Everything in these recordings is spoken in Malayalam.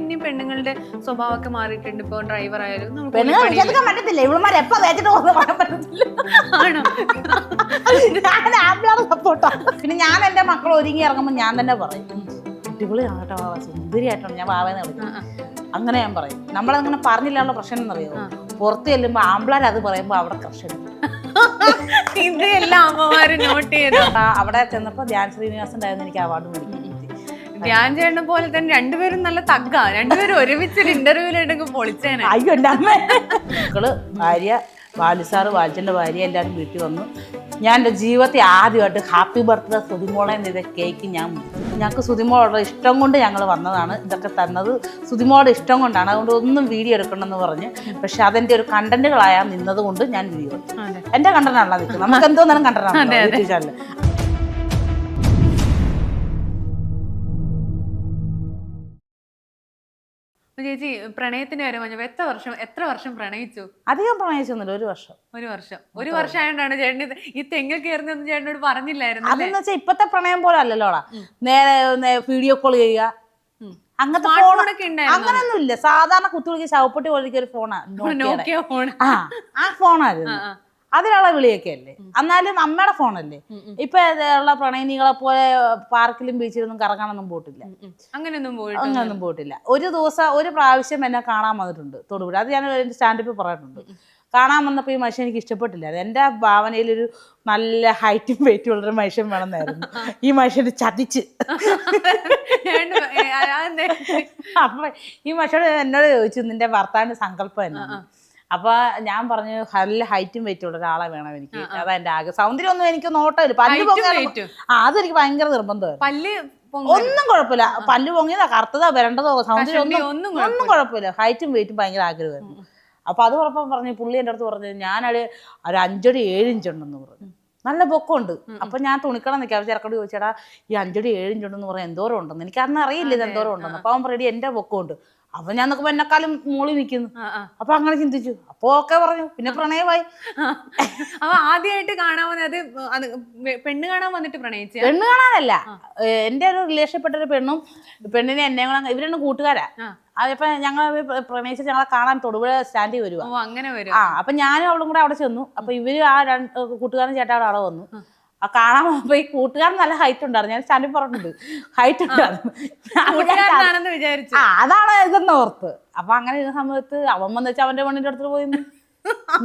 ഇനിയും പെണ്ണുങ്ങളുടെ സ്വഭാവമൊക്കെ മാറിയിട്ടുണ്ട്. ഇപ്പൊ ഡ്രൈവർ ആയാലും പെണ്ണുങ്ങൾ വിശ്വസിക്കാൻ പറ്റത്തില്ല. ഇവളുമാർ എപ്പോ തേച്ചിട്ട് പോകുന്ന പറയാൻ പറ്റത്തില്ല. ആണോ? ഞാൻ സപ്പോർട്ടാ പിന്നെ ഞാൻ എന്റെ മക്കൾ ഒരുങ്ങി ഇറങ്ങുമ്പോൾ ഞാൻ തന്നെ പറയും. അടിപൊളിയാണ് വാവ, സുന്ദരിയായിട്ടാണ് ഞാൻ വാവേന്ന് വിളിക്കും. അങ്ങനെ ഞാൻ പറയും. നമ്മളങ്ങനെ പറഞ്ഞില്ലാനുള്ള പ്രശ്നം എന്നറിയോ? പുറത്ത് ചെല്ലുമ്പോൾ ആമ്പിളാർ അത് പറയുമ്പോൾ അവിടെ കർഷകൻ ഇത് എല്ലാ അമ്മമാരും നോട്ട് ചെയ്ത അവിടെ ചെന്നപ്പോൾ ധ്യാൻ ശ്രീനിവാസൻ ഉണ്ടായിരുന്നു എനിക്ക് അവാർഡ് മേടിക്കാൻ പറ്റി ധ്യാൻ ചേട്ടനെ പോലെ തന്നെ രണ്ടുപേരും നല്ല തഗ്ഗാ. രണ്ടുപേരും ഒരുമിച്ച് ഒരു ഇന്റർവ്യൂലുണ്ടെങ്കിൽ പൊളിച്ചേനെ. അയ്യോ എന്റെ അമ്മ. മക്കൾ ഭാര്യ ബാലുസാറ് ബാലിച്ചന്റെ ഭാര്യ എല്ലാവരും വീട്ടിൽ വന്നു. ഞാൻ എന്റെ ജീവിതത്തിൽ ആദ്യമായിട്ട് ഹാപ്പി ബർത്ത്ഡേ സുതിമോളെ എന്ന കേക്ക് ഞാൻ. ഞങ്ങൾക്ക് സുതിമോളുടെ ഇഷ്ടം കൊണ്ട് ഞങ്ങൾ വന്നതാണ് ഇതൊക്കെ തന്നത്. സുതിമോളുടെ ഇഷ്ടം കൊണ്ടാണ് അതുകൊണ്ട് ഒന്നും വീഡിയോ എടുക്കണമെന്ന് പറഞ്ഞ്. പക്ഷെ അതെന്റെ ഒരു കണ്ടന്റുകളായാൽ നിന്നത് കൊണ്ട് ഞാൻ വീഡിയോ എന്റെ കണ്ടന്റാണല്ലോ നിൽക്കുന്നത് നമുക്ക് എന്തോന്നാലും കണ്ടനാണ് കണ്ടന്റാണ് അതെ. യൂട്യൂബ് ചാനൽ ചേച്ചി പ്രണയത്തിന്റെ കാര്യം പറഞ്ഞു എത്ര വർഷം എത്ര വർഷം പ്രണയിച്ചു? അധികം പ്രണയിച്ചൊന്നുമില്ല ഒരു വർഷം. ഒരു വർഷം. ഒരു വർഷം ആയതുകൊണ്ടാണ് ചേട്ടൻ ഈ തെങ്ങിൽ കയറുന്നതെന്ന് ചേട്ടനോട് പറഞ്ഞില്ലായിരുന്നു? അതെന്ന് വെച്ചാൽ ഇപ്പത്തെ പ്രണയം പോലെ അല്ലല്ലോടാ നേരെ വീഡിയോ കോൾ ചെയ്യുക. അങ്ങനത്തെ ഫോണൊക്കെ? അങ്ങനൊന്നും ഇല്ല. സാധാരണ കുത്തുവിളിക്ക് ശവപ്പെട്ടി പോലെ ഒരു ഫോണാ നോക്കിയ ഫോൺ ആ ആ ഫോണായിരുന്നു അതിലുള്ള വിളിയൊക്കെ അല്ലേ എന്നാലും അമ്മയുടെ ഫോണല്ലേ? ഇപ്പൊ ഉള്ള പ്രണയിനികളെ പോലെ പാർക്കിലും ബീച്ചിലൊന്നും കറങ്ങാനൊന്നും പോയിട്ടില്ല. അങ്ങനെയൊന്നും പോയിട്ട് അങ്ങനെയൊന്നും പോയിട്ടില്ല. ഒരു ദിവസം ഒരു പ്രാവശ്യം എന്നെ കാണാൻ വന്നിട്ടുണ്ട് തൊടുപുഴ. അത് ഞാൻ എന്റെ സ്റ്റാൻഡപ്പിൽ പറഞ്ഞിട്ടുണ്ട് കാണാൻ വന്നപ്പോൾ ഈ മനുഷ്യൻ എനിക്ക് ഇഷ്ടപ്പെട്ടില്ല. എന്റെ ഭാവനയിൽ ഒരു നല്ല ഹൈറ്റും വെയിറ്റും ഉള്ളൊരു മനുഷ്യൻ വേണമെന്നായിരുന്നു. ഈ മനുഷ്യന് ചതിച്ച്? അപ്പൊ ഈ മനുഷ്യൻ എന്നോട് ചോദിച്ചു നിന്റെ ഭർത്താവിന്റെ സങ്കല്പം എന്നാണ്. അപ്പൊ ഞാൻ പറഞ്ഞു നല്ല ഹൈറ്റും വെയിറ്റും ഉള്ള ഒരാളെ വേണം എനിക്ക്. അതാ എന്റെ ആഗ്രഹം. സൗന്ദര്യം ഒന്നും എനിക്ക് നോട്ടമില്ല പല്ല്. ആ അതെനിക്ക് ഭയങ്കര നിർബന്ധമായിരുന്നു. പല്ല് ഒന്നും കുഴപ്പമില്ല. പല്ല് പൊങ്ങിയതാ കറുത്തതാ വരണ്ടതോ സൗന്ദര്യം ഒന്നും ഒന്നും കുഴപ്പമില്ല. ഹൈറ്റും വെയിറ്റും ഭയങ്കര ആഗ്രഹമായിരുന്നു. അപ്പൊ അത് പറഞ്ഞപ്പോൾ പറഞ്ഞു പുള്ളി എന്റെ അടുത്ത് പറഞ്ഞു ഞാനൊരു ഒരു അഞ്ചടി ഏഴ് ഇഞ്ച് ഉണ്ടെന്ന് പറഞ്ഞു. നല്ല പൊക്കമുണ്ട്. അപ്പൊ ഞാൻ തുണിക്കണം നിൽക്കാം ചെറുക്കോട് ചോദിച്ചേടാ ഈ അഞ്ചടി ഏഴ് ഇഞ്ച് ഉണ്ടെന്ന് പറയാൻ എന്തോരം ഉണ്ടെന്ന്? എനിക്ക് അന്ന് അറിയില്ല ഇത് എന്തോരം ഉണ്ടെന്ന്. അപ്പൊ അവൻ പറയടി എന്റെ പൊക്കമുണ്ട്. അപ്പൊ ഞാൻ നോക്കുമ്പോ എന്നെക്കാളും മോളി നിൽക്കുന്നു. അപ്പൊ അങ്ങനെ ചിന്തിച്ചു. അപ്പൊ ഓക്കെ പറഞ്ഞു. പിന്നെ പ്രണയമായി. അപ്പൊ ആദ്യമായിട്ട് കാണാൻ വന്നത് അത് പെണ്ണ് കാണാൻ വന്നിട്ട് പ്രണയിച്ചു? പെണ്ണ് കാണാനല്ല. എന്റെ ഒരു റിലേഷൻപ്പെട്ട ഒരു പെണ്ണും പെണ്ണിനെ എന്നെ കൂടെ ഇവരാണ് കൂട്ടുകാരാ. അതിപ്പോ ഞങ്ങൾ പ്രണയിച്ച് ഞങ്ങളെ കാണാൻ തൊടുപുഴ സ്റ്റാൻഡിൽ വരുവാ. അങ്ങനെ വരും. ആ അപ്പൊ ഞാനും അവളും കൂടെ അവിടെ ചെന്നു. അപ്പൊ ഇവർ ആ രണ്ട് കൂട്ടുകാരൻ ചേട്ടാ അവിടെ അവിടെ വന്നു ആ കാണാൻ പോകുമ്പോ ഈ കൂട്ടുകാരൻ നല്ല ഹൈറ്റ് ഉണ്ടായിരുന്നു. ഞാൻ സ്റ്റാൻഡിൽ പറഞ്ഞിട്ടുണ്ട്. ഹൈറ്റ് ഉണ്ടായിരുന്നു. വിചാരിച്ചു അതാണ് ഇതെന്ന് ഓർത്ത്. അപ്പൊ അങ്ങനെ ഇരുന്ന സമയത്ത് അവൻ വന്നു വെച്ചാൽ അവന്റെ പെണ്ണിന്റെ അടുത്ത് പോയി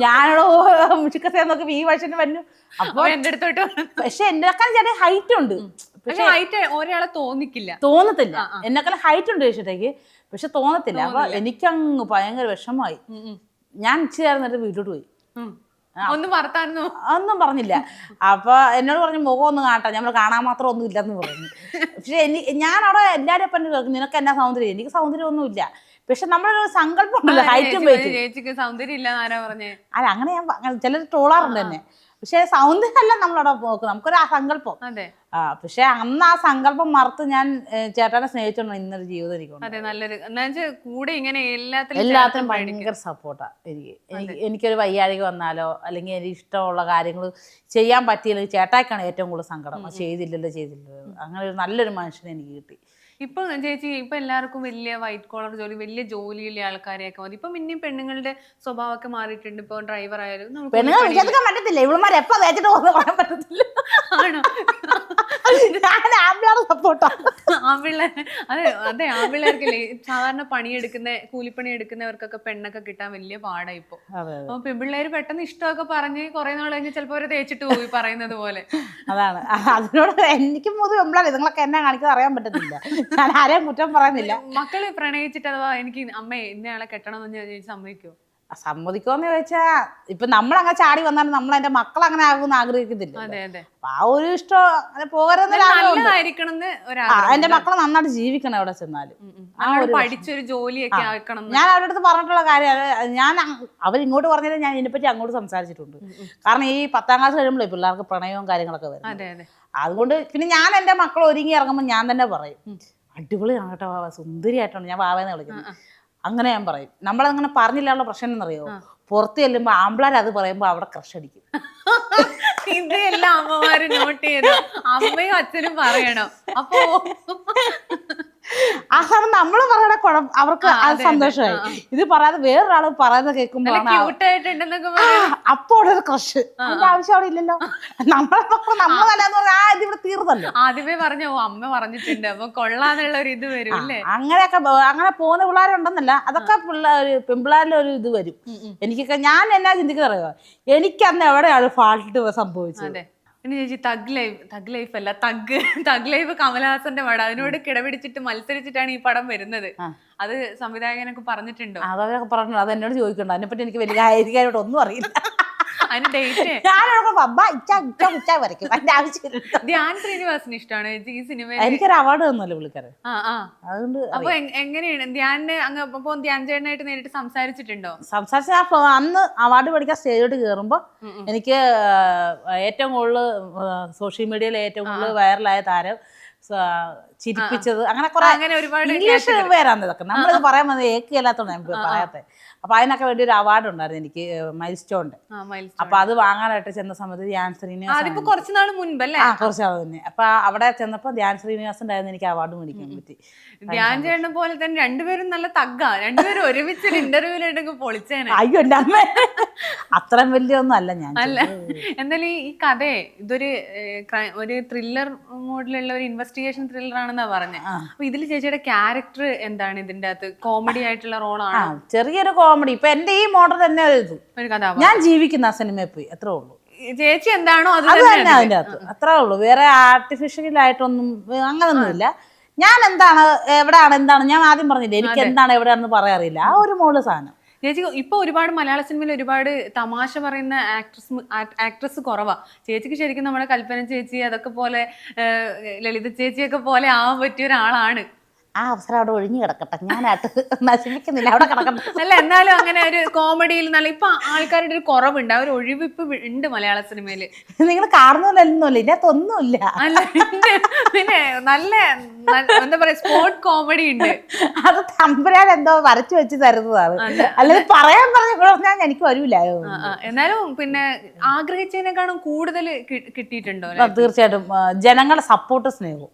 ഞാനോ ഞാനോട് മുഷിക്കസേ നോക്കി ഈ വശത്തിന് വന്നു. അപ്പൊ എന്റെ അടുത്തോട്ട് പക്ഷെ എന്നെക്കാളും ചേട്ടൻ ഹൈറ്റ് ഉണ്ട്. പക്ഷെ ഹൈറ്റ് ഒരാളെ തോന്നിക്കില്ല. തോന്നത്തില്ല. എന്നെക്കാളും ഹൈറ്റ് ഉണ്ട് ചേച്ചിട്ടേക്ക്. പക്ഷെ തോന്നത്തില്ല. അപ്പൊ എനിക്കങ്ങ് ഭയങ്കര വിഷമമായി. ഞാൻ ഇച്ചിരി വീട്ടിലോട്ട് പോയി. ഒന്നും വർത്താനോ ഒന്നും പറഞ്ഞില്ല. അപ്പൊ എന്നോട് പറഞ്ഞു മുഖം ഒന്ന് കാണട്ടെ നമ്മൾ കാണാൻ മാത്രം ഒന്നും ഇല്ലെന്ന് പറഞ്ഞു. പക്ഷെ എനി ഞാൻ അവിടെ എല്ലാവരും പറഞ്ഞു കേൾക്കും നിനക്ക് എന്നാ സൗന്ദര്യം? എനിക്ക് സൗന്ദര്യം ഒന്നും ഇല്ല പക്ഷെ നമ്മളൊരു സങ്കല്പം ഉണ്ടല്ലോ ഹൈറ്റും ചേച്ചിക്ക് സൗന്ദര്യം ഇല്ല ആരാ പറഞ്ഞേ? അല്ല അങ്ങനെ ഞാൻ ചിലർ ട്രോളാറുണ്ട് തന്നെ പക്ഷെ സൗന്ദര്യമല്ല നമ്മളവിടെ നോക്കും. നമുക്കൊരു ആ സങ്കല്പം. ആ പക്ഷെ അന്ന് ആ സങ്കല്പം മറത്ത് ഞാൻ ചേട്ടനെ സ്നേഹിച്ചോണ്ട് ഇന്നൊരു ജീവിതം എനിക്ക് നല്ലൊരു കൂടെ ഇങ്ങനെ എല്ലാത്തിലും എല്ലാത്തിനും ഭയങ്കര സപ്പോർട്ടാ എനിക്ക്. എനിക്ക് എനിക്കൊരു വയ്യാഴിക വന്നാലോ അല്ലെങ്കിൽ എനിക്ക് ഇഷ്ടമുള്ള കാര്യങ്ങൾ ചെയ്യാൻ പറ്റിയില്ല ചേട്ടായിക്കാണ് ഏറ്റവും കൂടുതൽ സങ്കടം. ചെയ്തില്ലല്ലോ ചെയ്തില്ലല്ലോ. അങ്ങനെ ഒരു നല്ലൊരു മനുഷ്യനെ എനിക്ക് കിട്ടി. ഇപ്പൊ ചേച്ചി ഇപ്പൊ എല്ലാവർക്കും വലിയ വൈറ്റ് കോളർ ജോലി വലിയ ജോലിയുള്ള ആൾക്കാരെയൊക്കെ മതി ഇപ്പൊ പിന്നെയും പെണ്ണുങ്ങളുടെ സ്വഭാവമൊക്കെ മാറിയിട്ടുണ്ട്. ഇപ്പൊ ഡ്രൈവർ ആയാലും പറ്റത്തില്ല. ഇവളുമാർ എപ്പോ തേച്ചിട്ട് പറ്റത്തില്ല. ആണോ? ഞാൻ ആമ്പിളാറ് സപ്പോർട്ടാ ആമ്പിള്ളേർ അതെ അതെ ആമ്പിള്ളേർക്കല്ലേ സാധാരണ പണിയെടുക്കുന്ന കൂലിപ്പണി എടുക്കുന്നവർക്കൊക്കെ പെണ്ണൊക്കെ കിട്ടാൻ വലിയ പാടാ ഇപ്പൊ. അപ്പൊ പെൺപിള്ളേര് പെട്ടെന്ന് ഇഷ്ടമൊക്കെ പറഞ്ഞ് കുറെ നാൾ കഴിഞ്ഞ് ചിലപ്പോ അവരെ തേച്ചിട്ട് പോയി പറയുന്നത് പോലെ. അതാണ്. അതിനോട് എനിക്ക് പൊതുവെ പെമ്പിളാണ് നിങ്ങളൊക്കെ എന്നെ കാണിക്കാൻ അറിയാൻ പറ്റത്തില്ല. ഞാൻ ആരെയും കുറ്റം പറയുന്നില്ല. മക്കൾ പ്രണയിച്ചിട്ട് അഥവാ എനിക്ക് അമ്മേ ഇന്നയാളെ കെട്ടണം എന്ന് ചോദിച്ചാൽ സമ്മതിക്കോ സമ്മതിക്കുമെന്ന് ചോദിച്ചാ ഇപ്പൊ നമ്മളങ്ങനെ ചാടി വന്നാലും നമ്മൾ എന്റെ മക്കൾ അങ്ങനെ ആകുമെന്ന് ആഗ്രഹിക്കുന്നില്ല അപ്പൊ ആ ഒരു ഇഷ്ടം പോകരുന്ന എന്റെ മക്കളെ നന്നായിട്ട് ജീവിക്കണം എവിടെ ചെന്നാലും. പഠിച്ചൊരു ജോലിയൊക്കെ ആക്കണം ഞാൻ അവരുടെ അടുത്ത് പറഞ്ഞിട്ടുള്ള കാര്യം ഞാൻ അവരിങ്ങോട്ട് പറഞ്ഞാലും ഞാൻ ഇതിനെപ്പറ്റി അങ്ങോട്ട് സംസാരിച്ചിട്ടുണ്ട്. കാരണം ഈ പത്താം ക്ലാസ് കഴിയുമ്പോഴേ പിള്ളേർക്ക് പ്രണയവും കാര്യങ്ങളൊക്കെ വരും അതെ അതെ. അതുകൊണ്ട് പിന്നെ ഞാൻ എന്റെ മക്കൾ ഒരുങ്ങി ഇറങ്ങുമ്പോൾ ഞാൻ തന്നെ പറയും. അടിപൊളിയാണ് കേട്ടോ സുന്ദരിയായിട്ടാണ് ഞാൻ വാവേന്ന് വിളിക്കുന്നത് അങ്ങനെ ഞാൻ പറയും. നമ്മളങ്ങനെ പറഞ്ഞില്ലാനുള്ള പ്രശ്നം എന്നറിയോ പുറത്ത് ചെല്ലുമ്പോൾ ആമ്പിളാർ അത് പറയുമ്പോൾ അവിടെ ക്രഷ് അടിക്കും. ഇതെല്ലാം അമ്മമാര് നോട്ട് ചെയ്തു. അമ്മയും അച്ഛനും പറയണം. അപ്പോ അതാണ് നമ്മൾ പറയണ കുഴപ്പം അവർക്ക് അത് സന്തോഷമായി. ഇത് പറയാതെ വേറൊരാൾ പറയുന്നത് പറയാം? അപ്പോൾ ഒരു ക്രഷ് അതിന്റെ ആവശ്യം അവിടെ ഇല്ലല്ലോ. നമ്മളെ നമ്മൾ തന്നെന്ന് പറഞ്ഞാൽ ആ ഇത് ഇവിടെ തീർന്നല്ലോ. ആദ്യമേ പറഞ്ഞു അമ്മ പറഞ്ഞിട്ടുണ്ട്. അപ്പൊ കൊള്ളാന്നുള്ള ഒരു ഇത് വരും അല്ലേ? അങ്ങനെയൊക്കെ അങ്ങനെ പോകുന്ന പിള്ളേരുണ്ടെന്നല്ല അതൊക്കെ പിള്ളേർ പെൺപിള്ളേരിൽ ഒരു ഇത് വരും. എനിക്കൊക്കെ ഞാൻ എന്നാ ചിന്തിക്കുന്നത് അറിയാം എനിക്കന്ന് എവിടെയാണ് ഫാൾട്ട് സംഭവിച്ചത്? പിന്നെ ചേച്ചി തഗ് ലൈഫ് തഗ് ലൈഫ് അല്ല തഗ് തഗ് ലൈഫ് കമലഹാസന്റെ പടം അതിനോട് കിടപിടിച്ചിട്ട് മത്സരിച്ചിട്ടാണ് ഈ പടം വരുന്നത്. അത് സംവിധായകനൊക്കെ പറഞ്ഞിട്ടുണ്ടോ? അതവരൊക്കെ പറഞ്ഞു അത് എന്നോട് ചോദിക്കണ്ട അതിനെപ്പറ്റി എനിക്ക് വലിയ കാര്യമായിട്ട് ഒന്നും അറിയില്ല. അതിന് ഡേറ്റ് ഞാനൊക്കെ പബ്ബ ഇച്ച ഇച്ച ഇച്ച വരയ്ക്കും. അതിന്റെ ആവശ്യമില്ല ധ്യാൻ ശ്രീനിവാസിന് ഇഷ്ടമാണ് ഈ സിനിമയിൽ എനിക്കൊരു അവാർഡ് തന്നല്ലോ പുള്ളിക്കാരൻ. അതുകൊണ്ട് അപ്പൊ എങ്ങനെയാണ്? ധ്യാനെ അങ്ങ് അപ്പൊ ധ്യാൻ ചേട്ടനായിട്ട് നേരിട്ട് സംസാരിച്ചിട്ടുണ്ടോ? സംസാരിച്ച അന്ന് അവാർഡ് പഠിക്കാൻ സ്റ്റേജോട്ട് കയറുമ്പോൾ. എനിക്ക് ഏറ്റവും കൂടുതൽ സോഷ്യൽ മീഡിയയിൽ ഏറ്റവും കൂടുതൽ വൈറലായ താരം ചിരിപ്പിച്ചത് അങ്ങനെ കുറെ അങ്ങനെ ഒരുപാട് ഇംഗ്ലീഷ് പേരാണ് ഇതൊക്കെ. നമ്മളിത് പറയാൻ വന്നത് ഏക്കില്ലാത്തോണ്ട് ഞാൻ പറയാത്തത്. അപ്പൊ അതിനൊക്കെ വേണ്ടി ഒരു അവാർഡ് ഉണ്ടായിരുന്നു എനിക്ക് മൈൽ സ്റ്റോണിന്റെ അപ്പൊ അത് വാങ്ങാനായിട്ട് ചെന്ന സമയത്ത് ധ്യാൻ ശ്രീനിവാസൻ കുറച്ച് നാൾ മുൻപല്ലേ ആ കുറച്ച് ആൾ തന്നെ അപ്പൊ അവിടെ ചെന്നപ്പോ ധ്യാൻ ശ്രീനിവാസന്റെ ആയിരുന്നു എനിക്ക് അവാർഡ് മേടിക്കാൻ പറ്റി. ധ്യാൻ ചേട്ടനെ പോലെ തന്നെ രണ്ടുപേരും നല്ല തഗ്ഗാ. രണ്ടുപേരും ഒരുമിച്ച് ഇന്റർവ്യൂലുണ്ടെങ്കിൽ പൊളിച്ചേനെ. അയ്യോ എന്റെ അമ്മ. അത്രയും വലിയ ഒന്നും അല്ല ഞാൻ അല്ല. എന്തായാലും ഈ- കഥ കഥയെ ഇതൊരു ഒരു ത്രില്ലർ മോഡിലുള്ള ഒരു ഇൻവെസ്റ്റിഗേഷൻ ത്രില്ലർ ആണെന്നാ പറഞ്ഞത്. അപ്പൊ ഇതിൽ ചേച്ചിയുടെ ക്യാരക്ടർ എന്താണ് ഇതിന്റെ അകത്ത്? കോമഡി ആയിട്ടുള്ള റോളാണ്? ചെറിയൊരു കോമഡി ഇപ്പൊ എന്റെ ഈ മോഡൽ തന്നെ ഒരു ഞാൻ ജീവിക്കുന്ന ആ സിനിമയിൽ പോയി അത്രേ ഉള്ളൂ. ചേച്ചി എന്താണോ അത് തന്നെ അതിന്റെ അകത്ത് അത്രേ ഉള്ളൂ. വേറെ ആർട്ടിഫിഷ്യൽ ആയിട്ടൊന്നും അങ്ങനൊന്നുമില്ല ഞാൻ എന്താണ് എവിടെയാണ് എന്താണ്? ഞാൻ ആദ്യം പറഞ്ഞില്ലേ എനിക്ക് എന്താണ് എവിടെയാണെന്ന് പറയാറില്ല ആ ഒരു മോൾ സാധനം. ചേച്ചി ഇപ്പൊ ഒരുപാട് മലയാള സിനിമയിൽ ഒരുപാട് തമാശ പറയുന്ന ആക്ട്രസ് ആക്ട്രസ് കുറവാ. ചേച്ചിക്ക് ശരിക്കും നമ്മുടെ കൽപ്പന ചേച്ചി അതൊക്കെ പോലെ ലളിത ചേച്ചിയൊക്കെ പോലെ ആവാൻ പറ്റിയ ഒരാളാണ്. ആ അവസരം അവിടെ ഒഴിഞ്ഞു കിടക്കട്ടെ. ഞാനായിട്ട് നശിപ്പിക്കുന്നില്ല അവിടെ കിടക്കട്ടെ. അല്ല എന്നാലും അങ്ങനെ ഒരു കോമഡിയിൽ നല്ല ഇപ്പൊ ആൾക്കാരുടെ ഒരു കുറവുണ്ട്. ആ ഒരു ഒഴിവിപ്പ് ഉണ്ട് മലയാള സിനിമയിൽ. നിങ്ങൾ കാണുന്നില്ല ഇതിനകത്തൊന്നുമില്ല. അല്ല പിന്നെ നല്ല എന്താ പറയാ സ്പോർട് കോമഡി ഉണ്ട്. അത് തമ്പുരാൻ എന്തോ വരച്ചു വെച്ച് തരുന്നതാണ്. അല്ലാതെ പറയാൻ പറഞ്ഞാൽ എനിക്ക് ആ. എന്നാലും പിന്നെ ആഗ്രഹിച്ചതിനെക്കാളും കൂടുതൽ കിട്ടിയിട്ടുണ്ടോ തീർച്ചയായിട്ടും. ജനങ്ങളുടെ സപ്പോർട്ട് സ്നേഹവും.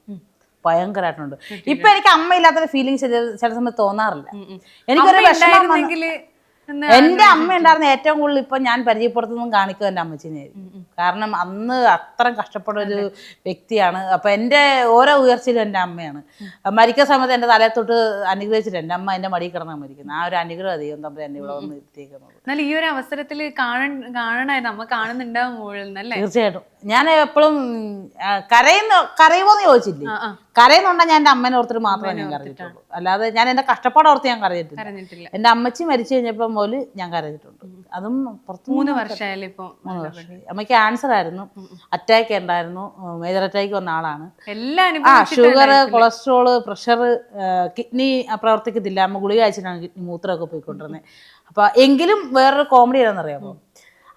ഭയങ്കരമായിട്ടുണ്ട്. ഇപ്പൊ എനിക്ക് അമ്മ ഇല്ലാത്തൊരു ഫീലിംഗ് ചില സമയത്ത് തോന്നാറില്ല. എനിക്കൊരു വിഷമം എന്റെ അമ്മ ഉണ്ടായിരുന്ന ഏറ്റവും കൂടുതൽ ഇപ്പൊ ഞാൻ പരിചയപ്പെടുത്തുന്നതും കാണിക്കും എന്റെ അമ്മച്ചിനെയായിരിക്കും കാരണം അന്ന് അത്രയും കഷ്ടപ്പെട്ട ഒരു വ്യക്തിയാണ്. അപ്പൊ എന്റെ ഓരോ ഉയർച്ചയിലും എന്റെ അമ്മയാണ്. മരിക്കുന്ന സമയത്ത് എന്റെ തലയെ തൊട്ട് അനുഗ്രഹിച്ചിട്ട് എന്റെ അമ്മ എന്റെ മടിയിൽ കിടന്നാ മരിക്കുന്നത്. ആ ഒരു അനുഗ്രഹം ദൈവം തമ്മിൽ എന്നെ ഇവിടെ വന്ന് എത്തിയേക്കുന്നത്. എന്നാൽ ഈ ഒരു അവസരത്തിൽ കാണ കാണണ നമ്മ കാണുന്നുണ്ടാവും തീർച്ചയായിട്ടും. ഞാൻ എപ്പോഴും കരയുന്ന കരയുമോന്ന് ചോദിച്ചില്ലേ. കരയുന്നുണ്ടെങ്കിൽ ഞാൻ എന്റെ അമ്മേനെ ഓർത്തിട്ട് മാത്രമേ ഞാൻ കരഞ്ഞിട്ടുള്ളൂ. അല്ലാതെ ഞാൻ എന്റെ കഷ്ടപ്പാട് ഓർത്ത് ഞാൻ കരഞ്ഞിട്ടില്ല. എന്റെ എന്റെ അമ്മച്ചി മരിച്ചു കഴിഞ്ഞപ്പോൾ മുതൽ ഞാൻ കരഞ്ഞിട്ടുണ്ട്. അതും പുറത്ത് മൂന്ന് വർഷമായാലും ഇപ്പൊ മൂന്ന് വർഷം. അമ്മയ്ക്ക് ക്യാൻസർ ആയിരുന്നു. അറ്റാക്ക് ഉണ്ടായിരുന്നു. മേജർ അറ്റാക്ക് വന്ന ആളാണ്. എല്ലാ ആ ഷുഗർ കൊളസ്ട്രോൾ പ്രഷർ കിഡ്നി പ്രവർത്തിക്കത്തില്ല. അമ്മ ഗുളിക അയച്ചിട്ടാണ് കിഡ്നി മൂത്രമൊക്കെ പോയിക്കൊണ്ടിരുന്നത് അപ്പോൾ എങ്കിലും വേറൊരു കോമഡി ഏതാണെന്നറിയാമോ?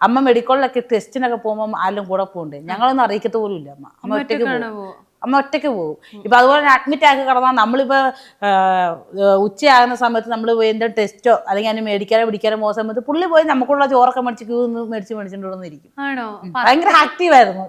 അമ്മ മെഡിക്കലിലൊക്കെ ടെസ്റ്റിനൊക്കെ പോകുമ്പോൾ ആരും കൂടെ പോകണ്ടേ? ഞങ്ങളൊന്നും അറിയിക്കത്ത പോലും ഇല്ല അമ്മ. അമ്മ ഒറ്റയ്ക്ക് പോകും? അമ്മ ഒറ്റയ്ക്ക് പോകും. ഇപ്പം അതുപോലെ അഡ്മിറ്റ് ആക്കി കിടന്നാൽ നമ്മളിപ്പോൾ ഉച്ചയാകുന്ന സമയത്ത് നമ്മൾ എന്തെങ്കിലും ടെസ്റ്റോ അല്ലെങ്കിൽ അതിന് മേടിക്കാനോ പിടിക്കാനോ പോകുന്ന സമയത്ത് പുള്ളി പോയി നമുക്കുള്ള ചോറൊക്കെ മേടിച്ച് ക്യൂ നിന്ന് മേടിച്ച് മേടിച്ചിട്ടുണ്ടെന്നിരിക്കും ഭയങ്കര ആക്റ്റീവായിരുന്നു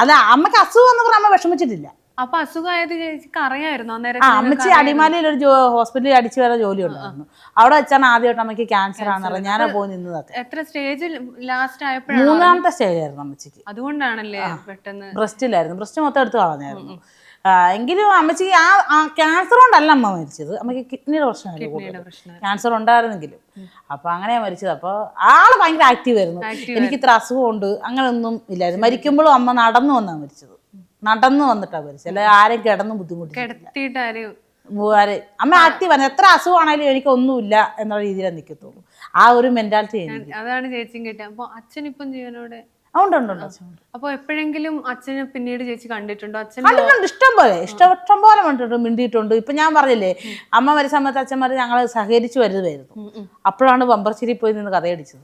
അത് അമ്മയ്ക്ക് അസുഖം എന്ന് പറഞ്ഞാൽ അമ്മ വിഷമിച്ചിട്ടില്ല. അപ്പൊ അസുഖമായത് ചേച്ചിക്ക് അറിയായിരുന്നു അന്നേരം ആ അമ്മച്ചി അടിമാലിയിൽ ഒരു ഹോസ്പിറ്റലിൽ അടിച്ചു വരെ ജോലി ഉണ്ടായിരുന്നു അവിടെ വെച്ചാണ് ആദ്യമായിട്ട് അമ്മയ്ക്ക് ക്യാൻസർ ആണെന്നറിയാം ഞാനാ പോയി നിന്നതൊക്കെ. എത്ര സ്റ്റേജിൽ ലാസ്റ്റ് ആയപ്പോഴാണ് മൂന്നാമത്തെ സ്റ്റേജ് ആയിരുന്നു അമ്മച്ചിക്ക്. അതുകൊണ്ടാണല്ലേ പെട്ടെന്ന്? ബ്രസ്റ്റിലായിരുന്നു. ബ്രസ്റ്റ് മൊത്തം എടുത്ത് കളഞ്ഞായിരുന്നു. എങ്കിലും അമ്മച്ചിക്ക് ആ ക്യാൻസർ കൊണ്ടല്ല അമ്മ മരിച്ചത്. അമ്മയ്ക്ക് കിഡ്നിയുടെ പ്രശ്നമായിരുന്നു ക്യാൻസർ ഉണ്ടായിരുന്നെങ്കിലും. അപ്പൊ അങ്ങനെയാ മരിച്ചത്. അപ്പൊ ആൾ ഭയങ്കര ആക്റ്റീവ് ആയിരുന്നു. എനിക്ക് ഇത്ര അസുഖമുണ്ട്. അങ്ങനെയൊന്നും ഇല്ലായിരുന്നു. മരിക്കുമ്പോഴും അമ്മ നടന്നു വന്നാണ് മരിച്ചത്. നടന്നു വന്നിട്ടാ മരിച്ചത് അല്ലെ ആരും കിടന്ന് ബുദ്ധിമുട്ടി അമ്മ ആക്റ്റീവ് ആണ് എത്ര അസുഖമാണെങ്കിലും എനിക്ക് ഒന്നുമില്ല എന്നുള്ള രീതിയിലാണ് നിൽക്കത്തുള്ളൂ ആ ഒരു മെന്റാലിറ്റി അതാണ് ചേച്ചിയും കിട്ടിയത്. അപ്പൊ അച്ഛൻ ഇപ്പം ജീവനോടെ ഉണ്ട് ഉണ്ട്. അപ്പൊ എപ്പോഴെങ്കിലും അച്ഛനെ പിന്നീട് ചേച്ചി കണ്ടിട്ടുണ്ടോ? അച്ഛൻ കണ്ടിട്ടുണ്ട് ഇഷ്ടം പോലെ ഇഷ്ടം ഇഷ്ടം പോലെ കണ്ടിട്ടുണ്ട് മിണ്ടിയിട്ടുണ്ട്. ഇപ്പൊ ഞാൻ പറഞ്ഞില്ലേ അമ്മ വരുന്ന സമയത്ത് അച്ഛന്മാർ ഞങ്ങൾ സഹകരിച്ചു വരുതായിരുന്നു അപ്പോഴാണ് ബമ്പർശ്ശേരി പോയി നിന്ന് കഥയടിച്ചത്.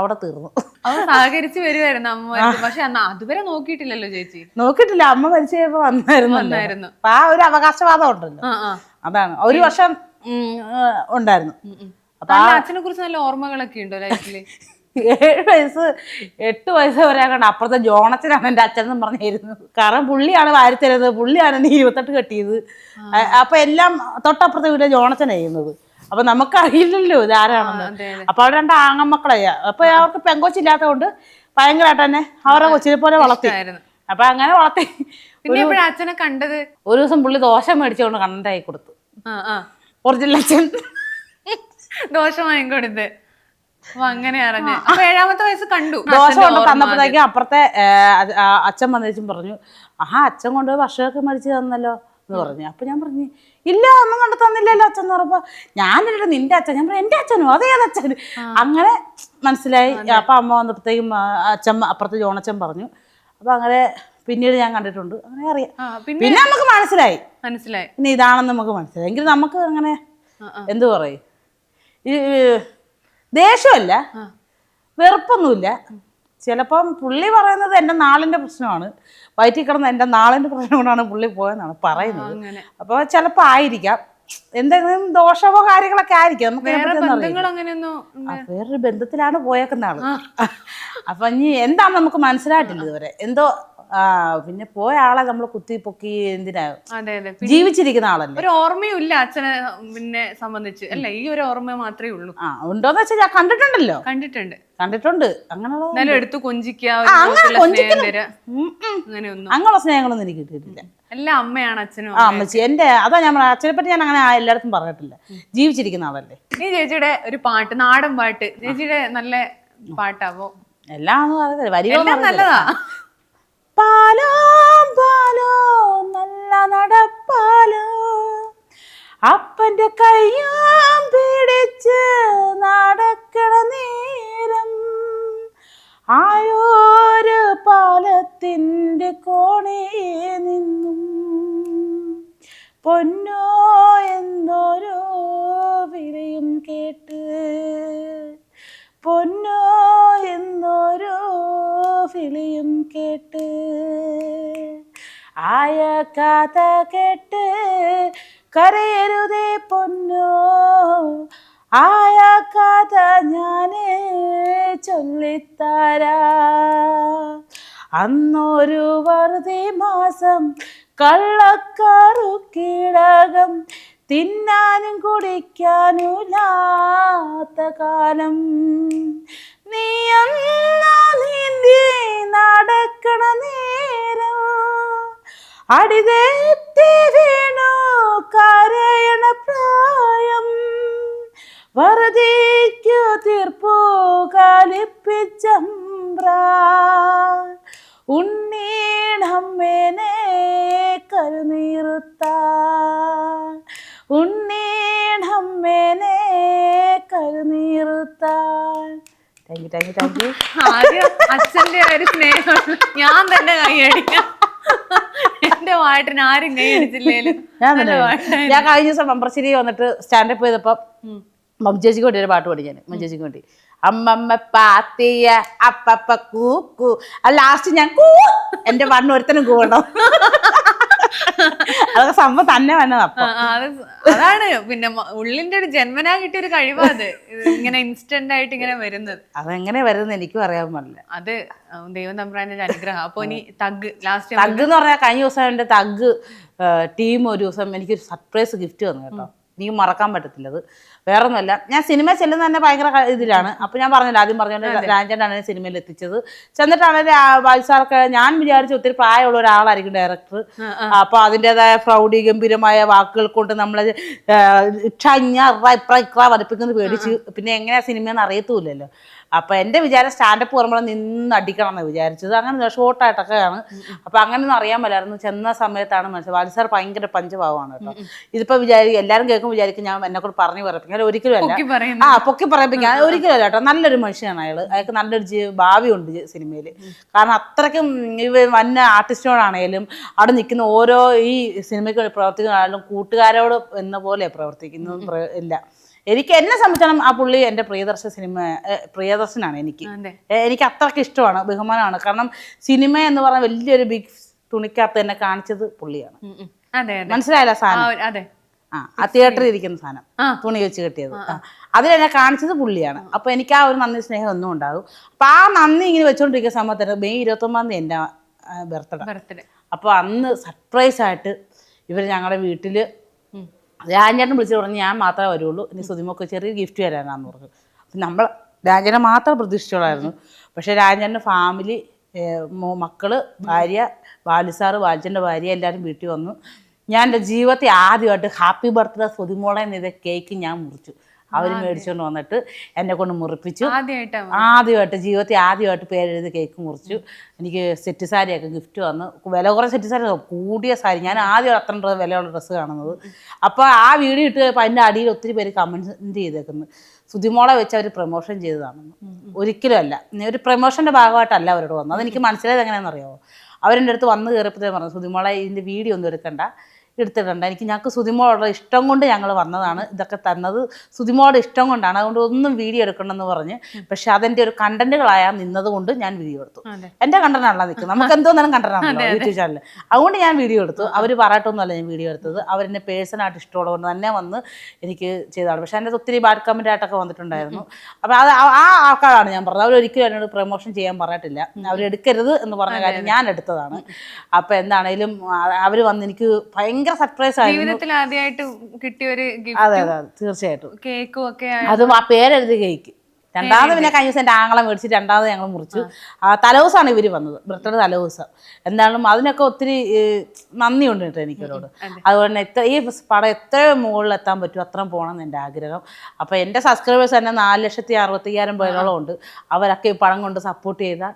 അവിടെ തീർന്നു. അവ സഹകരിച്ച് വരുമായിരുന്നു അമ്മ. പക്ഷെ അതുവരെ നോക്കിയിട്ടില്ലല്ലോ ചേച്ചി. നോക്കിയിട്ടില്ല. അമ്മ മരിച്ചു കഴിയുമ്പോ വന്നായിരുന്നു. അപ്പൊ ആ ഒരു അവകാശവാദം ഉണ്ടല്ലോ. അതാണ്. ഒരു വർഷം ഉണ്ടായിരുന്നു. ഉം. അച്ഛനെ കുറിച്ച് നല്ല ഓർമ്മകളൊക്കെ ഉണ്ടോ ലൈഫിൽ ഏഴ് വയസ്സ് എട്ട് വയസ്സ് വരെ കണ്ട. അപ്പുറത്തെ ജോണച്ചനാണ് എന്റെ അച്ഛൻ എന്ന് പറഞ്ഞിരുന്നത്. കാരണം പുള്ളിയാണ് വാരി തരുന്നത്. പുള്ളിയാണ് എന്നെ ഇരുപത്തെട്ട് കെട്ടിയത് അപ്പം എല്ലാം തൊട്ടപ്പുറത്തെ വീട്ടിലെ ജോണച്ചനാണ് ചെയ്യുന്നത്. അപ്പൊ നമുക്കറിയില്ലല്ലോ ഇതാരാണെന്ന് അപ്പോൾ അവിടെ രണ്ട് ആങ്ങമക്കളെയ അപ്പൊ അവർക്ക് പെങ്കൊച്ചില്ലാത്തത് കൊണ്ട് ഭയങ്കരമായിട്ട് തന്നെ അവരെ കൊച്ചിനെ പോലെ വളർത്തി. അപ്പം അങ്ങനെ വളർത്തി. പിന്നെ അച്ഛനെ കണ്ടത്? ഒരു ദിവസം പുള്ളി ദോശ മേടിച്ചുകൊണ്ട് കണ്ണന്റെ കൊടുത്തു. ഒറിജിനൽ അച്ഛൻ. ദോഷം വാങ്ങിക്കൊടുത്ത്. അങ്ങനെ അറിഞ്ഞ് അപ്പൊ ഏഴാമത്തെ വയസ്സ് കണ്ടു. ദോശ അച്ഛന്റെ കൊണ്ട് തന്നപ്പോഴത്തേക്കും അപ്പുറത്തെ അച്ഛൻ വന്നേച്ചും പറഞ്ഞു ആ അച്ഛൻ കൊണ്ട് വർഷമൊക്കെ മരിച്ചു തന്നല്ലോ എന്ന് പറഞ്ഞു. അപ്പൊ ഞാൻ പറഞ്ഞു ഇല്ല ഒന്നും കണ്ടു തന്നില്ലല്ലോ അച്ഛൻ എന്ന് പറഞ്ഞപ്പോ ഞാനില്ല നിന്റെ അച്ഛൻ ഞാൻ പറഞ്ഞു എന്റെ അച്ഛനോ അതേ അച്ഛൻ അങ്ങനെ മനസ്സിലായി. അപ്പൊ അമ്മ വന്നപ്പോഴത്തേക്കും അച്ഛൻ അപ്പുറത്തെ ജോണച്ചൻ പറഞ്ഞു. അപ്പൊ അങ്ങനെ പിന്നീട് ഞാൻ കണ്ടിട്ടുണ്ട്. അങ്ങനെ അറിയാം. പിന്നെ? നമുക്ക് മനസ്സിലായി. മനസ്സിലായി. പിന്നെ ഇതാണെന്ന് നമുക്ക് മനസ്സിലായി. എങ്കിലും നമുക്ക് അങ്ങനെ. എന്തു പറയും? ഈ ദേഷ്യമല്ല. വെറുപ്പൊന്നുമില്ല. ചിലപ്പം പുള്ളി പറയുന്നത് എന്റെ നാളിന്റെ പ്രശ്നമാണ്. വയറ്റിൽ കിടന്ന എന്റെ നാളിന്റെ പ്രശ്നം കൊണ്ടാണ് പുള്ളി പോയെന്നാണ് പറയുന്നത്. അപ്പോൾ ചിലപ്പോൾ ആയിരിക്കാം. എന്തെങ്കിലും ദോഷമോ കാര്യങ്ങളൊക്കെ ആയിരിക്കാം. നമുക്ക് വേറൊരു ബന്ധത്തിലാണ് പോയേക്കുന്ന ആൾ. അപ്പൊ ഇനി എന്താന്ന് നമുക്ക് മനസ്സിലായിട്ടില്ല ഇതുവരെ. എന്തോ ആ പിന്നെ പോയ ആളെ നമ്മൾ കുത്തി പൊക്കി എന്തിനാ? അതെ അതെ. പിന്നെ ജീവിച്ചിരിക്കുന്ന ആളല്ലേ? ഒരു ഓർമ്മയും ഇല്ല അച്ഛനെ പിന്നെ സംബന്ധിച്ച്. അല്ല ഈ ഒരു ഓർമ്മ മാത്രമേ ഉള്ളൂ. ആ ഉണ്ടോന്ന് വെച്ചാൽ ഞാൻ കണ്ടിട്ടുണ്ടല്ലോ. കണ്ടിട്ടുണ്ട്. കണ്ടിട്ടുണ്ട്. അങ്ങനെയുള്ള എന്നാലും എടുത്തു കൊഞ്ചിക്കുക ആ, ഒരു അങ്ങനെ സ്നേഹം കൊഞ്ചിക്കലും. തരാ. ഉം, ഉം. അങ്ങനെയൊന്നും. അങ്ങനെയുള്ള സ്നേഹങ്ങളൊന്നും എനിക്ക് കിട്ടിയിട്ടില്ല. എല്ലാം അമ്മയാണ് അച്ഛനും ആ അമ്മച്ചി എന്റെ അതാ ഞാൻ പറഞ്ഞ അച്ഛനെ പറ്റി ഞാൻ അങ്ങനെ ആ എല്ലായിടത്തും പറഞ്ഞിട്ടില്ല. ജീവിച്ചിരിക്കുന്ന ആളല്ലേ? ഈ ചേച്ചിയുടെ ഒരു പാട്ട് നാടൻ പാട്ട്. ചേച്ചിയുടെ നല്ല പാട്ടാവോ? എല്ലാം ഒന്നും അറിയത്തില്ല. വരികളൊന്നും എല്ലാം അറിയത്തില്ല. പാലോ പാലോ. കേട്ട് കരയരുതേ പൊന്നോ? ആയ കഥ ഞാൻ ചൊല്ലിത്താരാ. അന്നൊരു വറുതി മാസം കള്ളക്കാറു കീടകം തിന്നാനും കുടിക്കാനുമില്ലാത്ത കാലം. നീ എന്നാ നീന്തി നടക്കണ നേരം അടിതെറ്റി വീണു കരയണ പ്രായം. വറുതിക്കു തീർപ്പു കലിപ്പിച്ചമ്പ്ര പാട്ടിന് ആരും കൈയടിച്ചില്ലേലും ഞാൻ കഴിഞ്ഞ ദിവസം മെമ്പർശ്ശേരി വന്നിട്ട് സ്റ്റാൻഡപ്പ് ചെയ്തപ്പം മമ്മച്ചേച്ചിക്ക് വേണ്ടി ഒരു പാട്ട് പാടി ഞാൻ മമ്മച്ചേച്ചിക്ക് വേണ്ടി. അമ്മമ്മ പാത്തിയ അപ്പപ്പ കൂ കൂ ലാസ്റ്റ് ഞാൻ കൂ എന്റെ പാട്ടിന് ഒരുത്തനും കൂവണം അതൊക്കെ സംഭവം തന്നെ വന്നത് അപ്പം. അതാണ് പിന്നെ ഉള്ളിന്റെ ഒരു ജന്മനാ കിട്ടിയ ഒരു കഴിവാ അത്. ഇങ്ങനെ ഇൻസ്റ്റന്റ് ആയിട്ട് ഇങ്ങനെ വരുന്നത്. അതെങ്ങനെ വരുന്നത് എനിക്കും അറിയാൻ പറ്റില്ല അത് ദൈവം തമ്പ്രാന്റെ അനുഗ്രഹം. അപ്പൊ ഇനി തഗ് ലാസ്റ്റ് തഗ് എന്ന് പറഞ്ഞാൽ കഴിഞ്ഞ ദിവസം എന്റെ തഗ് ടീം ഒരു ദിവസം എനിക്കൊരു സർപ്രൈസ് ഗിഫ്റ്റ് തന്നു കേട്ടോ. എനിക്ക് മറക്കാൻ പറ്റത്തില്ല അത്. വേറെ ഒന്നുമല്ല ഞാൻ സിനിമ ചെല്ലുന്ന തന്നെ ഭയങ്കര ഇതിലാണ്. അപ്പൊ ഞാൻ പറഞ്ഞില്ല ആദ്യം പറഞ്ഞു രാജേട്ടാണ് എന്നെ സിനിമയിൽ എത്തിച്ചത്. ചെന്നിട്ടാണ് വാത്സാർക്ക് ഞാൻ വിചാരിച്ച ഒത്തിരി പ്രായമുള്ള ഒരാളായിരിക്കും ഡയറക്ടർ അപ്പൊ അതിന്റെതായ പ്രൗഢി ഗംഭീരമായ വാക്കുകൾ കൊണ്ട് നമ്മളെ വരപ്പിക്കുന്നത് പേടിച്ച് പിന്നെ എങ്ങനെയാ സിനിമയെന്ന് അറിയത്തുമില്ലല്ലോ. അപ്പൊ എന്റെ വിചാരം സ്റ്റാൻഡപ്പ് പറയുമ്പോൾ നിന്ന് അടിക്കണം എന്ന് വിചാരിച്ചത്. അങ്ങനെ ഷോർട്ടായിട്ടൊക്കെയാണ് അപ്പൊ അങ്ങനെയൊന്നും അറിയാൻ പറ്റായിരുന്നു ചെന്ന സമയത്താണ് മനസ്സിലായത്. വാലിസാർ ഭയങ്കര പഞ്ചഭാവമാണ് കേട്ടോ. ഇതിപ്പോ വിചാരിക്കും എല്ലാവരും കേൾക്കും വിചാരിക്കും ഞാൻ എന്നെ കൂടെ പറഞ്ഞു പറയിപ്പിക്കാൻ ഒരിക്കലും അല്ല. പൊക്കി പറയുന്നു. ആ പൊക്കി പറയിപ്പിക്കാൻ ഒരിക്കലും അല്ല കേട്ടോ. നല്ലൊരു മനുഷ്യനാണ് അയാൾ അയാൾക്ക് നല്ലൊരു ഭാവിയുണ്ട് സിനിമയിൽ കാരണം അത്രയ്ക്കും ഇവ വന്ന ആർട്ടിസ്റ്റോടാണേലും അവിടെ നിൽക്കുന്ന ഓരോ ഈ സിനിമയ്ക്ക് പ്രവർത്തിക്കുന്ന ആളും കൂട്ടുകാരോട് എന്ന പോലെ പ്രവർത്തിക്കുന്നു ഇല്ല. എനിക്ക് എന്നെ സംബന്ധിച്ചാലും ആ പുള്ളി എന്റെ പ്രിയദർശ സിനിമ പ്രിയദർശനാണ് എനിക്ക്. എനിക്ക് അത്രയ്ക്ക് ഇഷ്ടമാണ് ബഹുമാനമാണ്. കാരണം സിനിമ എന്ന് പറഞ്ഞ വലിയൊരു ബിഗ് തുണിക്കകത്ത് എന്നെ കാണിച്ചത് പുള്ളിയാണ്. മനസ്സിലായല്ലോ സാധനം അതെ. ആ ആ തിയേറ്ററിൽ ഇരിക്കുന്ന സാധനം തുണി വെച്ച് കെട്ടിയത്. അതിലെന്നെ കാണിച്ചത് പുള്ളിയാണ്. അപ്പൊ എനിക്ക് ആ ഒരു നന്ദി സ്നേഹം ഒന്നും ഉണ്ടാകും. അപ്പൊ ആ നന്ദി ഇങ്ങനെ വെച്ചോണ്ടിരിക്കുന്ന സമയത്ത് മെയ് ഇരുപത്തൊമ്പതാം തീയതി എന്റെ ബർത്ത്ഡേ. അപ്പൊ അന്ന് സർപ്രൈസ് ആയിട്ട് ഇവർ ഞങ്ങളുടെ വീട്ടിൽ രാജേട്ടൻ വിളിച്ച് പറഞ്ഞു ഞാൻ മാത്രമേ വരുള്ളൂ. ഇനി സുതിമൊക്കെ ചെറിയ ഗിഫ്റ്റ് തരാനാന്ന് പറഞ്ഞു. അപ്പം നമ്മൾ രാജനെ മാത്രം പ്രതീക്ഷിച്ചോളായിരുന്നു. പക്ഷേ രാജേട്ടന്റെ ഫാമിലി മക്കൾ ഭാര്യ ബാലുസാറ് ബാലിച്ചന്റെ ഭാര്യ എല്ലാവരും വീട്ടിൽ വന്നു. ഞാൻ എന്റെ ജീവിതത്തിൽ ആദ്യമായിട്ട് ഹാപ്പി ബർത്ത്ഡേ സുതിമോളെ കേക്ക് ഞാൻ മുറിച്ചു. അവർ മേടിച്ചുകൊണ്ട് വന്നിട്ട് എന്നെ കൊണ്ട് മുറിപ്പിച്ചു. ആദ്യമായിട്ട് ജീവിതത്തിൽ ആദ്യമായിട്ട് പേരെഴുതി കേക്ക് മുറിച്ചു. എനിക്ക് സെറ്റ് സാരിയൊക്കെ ഗിഫ്റ്റ് വന്നു വില കുറേ സെറ്റ് സാരി കൂടിയ സാരി. ഞാൻ ആദ്യം അത്ര വിലയുള്ള ഡ്രസ്സ് കാണുന്നത്. അപ്പോൾ ആ വീഡിയോ ഇട്ട് കഴിഞ്ഞപ്പോൾ അതിന്റെ അടിയിൽ ഒത്തിരി പേര് കമന്റ് ചെയ്തേക്കുന്നു. സുതിമോളെ വെച്ച് അവർ പ്രൊമോഷൻ ചെയ്തതാണെന്ന്. ഒരിക്കലും അല്ല. ഒരു പ്രൊമോഷന്റെ ഭാഗമായിട്ടല്ല അവരോട് വന്നത്. അതെനിക്ക് മനസ്സിലായത് എങ്ങനെയാണെന്ന് അറിയാമോ അവരെന്റെ അടുത്ത് വന്ന് കയറിയപ്പോഴത്തേ പറഞ്ഞു സുതിമോളെ ഇതിന്റെ വീഡിയോ ഒന്നും എടുക്കണ്ട. എടുത്തിട്ടുണ്ട്. എനിക്ക് ഞങ്ങൾക്ക് സുതിമോളുടെ ഇഷ്ടം കൊണ്ട് ഞങ്ങൾ വന്നതാണ് ഇതൊക്കെ തന്നത്. സുതിമോളുടെ ഇഷ്ടം കൊണ്ടാണ്. അതുകൊണ്ട് ഒന്നും വീഡിയോ എടുക്കണമെന്ന് പറഞ്ഞ് പക്ഷെ അതെന്റെ ഒരു കണ്ടന്റുകളായ നിന്നത് കൊണ്ട് ഞാൻ വീഡിയോ എടുത്തു. എന്റെ കണ്ടന്റാണല്ലോ നിൽക്കുന്നത്. നമുക്ക് എന്തോന്നാലും കണ്ടന്റാണ് യൂട്യൂബ് ചാനൽ അതുകൊണ്ട് ഞാൻ വീഡിയോ എടുത്തു. അവർ പറയട്ടൊന്നുമല്ല ഞാൻ വീഡിയോ എടുത്തത്. അവരെന്നെ പേഴ്സണായിട്ട് ഇഷ്ടമുള്ളതുകൊണ്ട് തന്നെ വന്ന് എനിക്ക് ചെയ്തതാണ്. പക്ഷെ എന്റെ ഒത്തിരി ബാഡ് കമന്റ് ആയിട്ടൊക്കെ വന്നിട്ടുണ്ടായിരുന്നു. അപ്പോൾ അത് ആ- ആ ആൾക്കാരാണ് ഞാൻ പറഞ്ഞത്. അവരൊരിക്കലും എന്നോട് പ്രൊമോഷൻ ചെയ്യാൻ പറഞ്ഞിട്ടില്ല. അവരെടുക്കരുത് എന്ന് പറഞ്ഞ കാര്യം ഞാൻ എടുത്തതാണ്. അപ്പോൾ എന്താണേലും അവർ വന്ന് എനിക്ക് ഭയങ്കര സർപ്രൈസ് ആയിരുന്നു. ജീവിതത്തിൽ ആദ്യമായിട്ട് കിട്ടിയ ഒരു അതെ അതെ അതെ, തീർച്ചയായിട്ടും. കേക്കും ഒക്കെ അതും ആ പേരെഴുതി കേക്ക് രണ്ടാമത് പിന്നെ കഴിഞ്ഞ ദിവസം എന്റെ ആങ്ങളെ മേടിച്ച് രണ്ടാമത് ഞങ്ങൾ മുറിച്ചു. ആ. തലേദിവസമാണ് ഇവർ വന്നത്. ബർത്ത്ഡേ തലേദിവസം എന്താണെങ്കിലും അതിനൊക്കെ ഒത്തിരി ഏഹ്, നന്ദിയുണ്ട് കേട്ടോ എനിക്കവരോട്. അതുകൊണ്ട് തന്നെ എത്ര ഈ പടം എത്രയും മുകളിൽ എത്താൻ പറ്റും അത്രയും പോകണം എന്ന് എന്റെ ആഗ്രഹം. അപ്പോൾ എന്റെ സബ്സ്ക്രൈബേഴ്സ് തന്നെ നാല് ലക്ഷത്തി അറുപത്തയ്യായിരം പേരോളം ഉണ്ട്. അവരൊക്കെ ഈ പടം കൊണ്ട് സപ്പോർട്ട് ചെയ്താൽ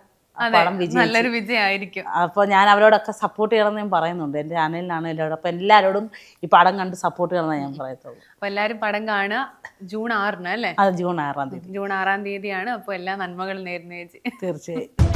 പടം നല്ലൊരു വിജയമായിരിക്കും. അപ്പോൾ ഞാൻ അവരോടൊക്കെ സപ്പോർട്ട് ചെയ്യണമെന്ന് ഞാൻ പറയുന്നുണ്ട്. എന്റെ ചാനലിനാണ് എല്ലാവരും അപ്പോൾ എല്ലാവരോടും ഈ പടം കണ്ട് സപ്പോർട്ട് ചെയ്യണമെന്ന് ഞാൻ പറയത്തുള്ളൂ. അപ്പൊ എല്ലാരും പടം കാണുക. ജൂൺ ആറിന് അല്ലേ? അത് ജൂൺ ആറാം തീയതി. ജൂൺ ആറാം തീയതിയാണ്. അപ്പോൾ എല്ലാ നന്മകളും നേരുന്ന ചേച്ചി തീർച്ചയായും.